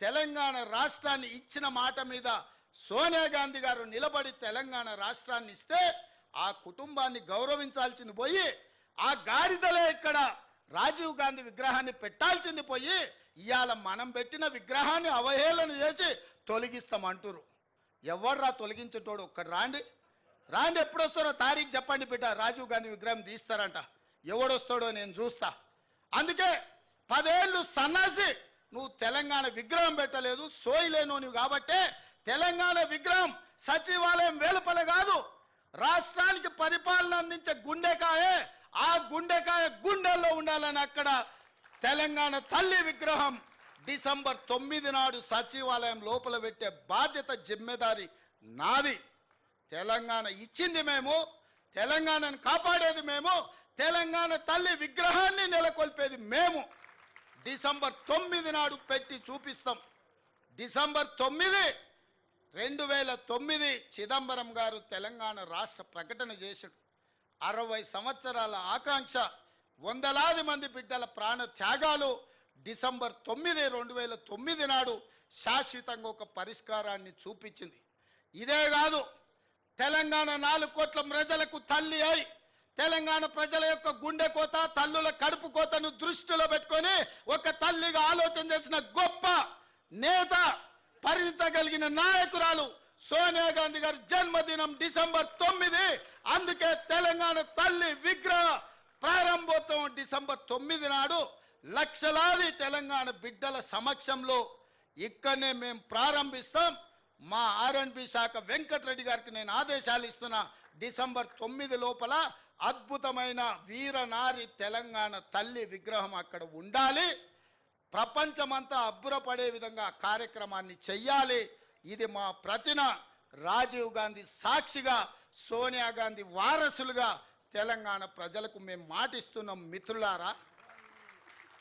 తెలంగాణ రాష్ట్రాన్ని ఇచ్చిన మాట మీద సోనియా గాంధీ గారు నిలబడి తెలంగాణ రాష్ట్రాన్ని ఇస్తే ఆ కుటుంబాన్ని గౌరవించాల్సింది పోయి ఆ గాడిదలే ఇక్కడ రాజీవ్ గాంధీ విగ్రహాన్ని పెట్టాల్సింది పోయి ఇవాళ మనం పెట్టిన విగ్రహాన్ని అవహేళన చేసి తొలగిస్తామంటురు ఎవర్రా తొలగించేటోడు ఒక్కడు రాండి. రాండి ఎప్పుడు వస్తారో తారీఖు చెప్పండి బిడ్డ రాజీవ్ గాంధీ విగ్రహం తీస్తారంట. ఎవడొస్తాడో నేను చూస్తా. అందుకే పదేళ్ళు సన్నాసి నువ్వు తెలంగాణ విగ్రహం పెట్టలేదు సోయిలేను నువ్వు కాబట్టే తెలంగాణ విగ్రహం సచివాలయం వెలుపల కాదు. రాష్ట్రానికి పరిపాలన అందించే గుండెకాయే ఆ గుండెకాయ గుండెల్లో ఉండాలని అక్కడ తెలంగాణ తల్లి విగ్రహం డిసెంబర్ తొమ్మిది నాడు సచివాలయం లోపల పెట్టే బాధ్యత జిమ్మెదారి నాది. తెలంగాణ ఇచ్చింది మేము తెలంగాణను కాపాడేది మేము తెలంగాణ తల్లి విగ్రహాన్ని నెలకొల్పేది మేము. డిసెంబర్ తొమ్మిది నాడు పెట్టి చూపిస్తాం. డిసెంబర్ తొమ్మిది రెండు వేల తొమ్మిది చిదంబరం గారు తెలంగాణ రాష్ట్ర ప్రకటన చేశాడు. అరవై సంవత్సరాల ఆకాంక్ష వందలాది మంది బిడ్డల ప్రాణ త్యాగాలు డిసెంబర్ తొమ్మిది రెండు వేల తొమ్మిది నాడు శాశ్వతంగా ఒక పరిష్కారాన్ని చూపించింది. ఇదే కాదు తెలంగాణ నాలుగు కోట్ల ప్రజలకు తల్లి అయి తెలంగాణ ప్రజల యొక్క గుండె కోత తల్లుల కడుపు కోతను దృష్టిలో పెట్టుకొని ఒక తల్లిగా ఆలోచన చేసిన గొప్ప నేత పరిణిత కలిగిన నాయకురాలు సోనియా గాంధీ గారి జన్మదినం డిసెంబర్ తొమ్మిది. అందుకే తెలంగాణ తల్లి విగ్రహ ప్రారంభోత్సవం డిసెంబర్ తొమ్మిది నాడు లక్షలాది తెలంగాణ బిడ్డల సమక్షంలో ఇక్కడనే మేము ప్రారంభిస్తాం. మా ఆర్ఎండ్బి శాఖ వెంకటరెడ్డి గారికి నేను ఆదేశాలు ఇస్తున్నా. డిసెంబర్ తొమ్మిది లోపల అద్భుతమైన వీరనారి తెలంగాణ తల్లి విగ్రహం అక్కడ ఉండాలి. ప్రపంచమంతా అబ్బురపడే విధంగా కార్యక్రమాన్ని చెయ్యాలి. ఇది మా ప్రతిన రాజీవ్ గాంధీ సాక్షిగా సోనియా గాంధీ వారసులుగా తెలంగాణ ప్రజలకు మేము మాటిస్తున్నాం. మిత్రులారా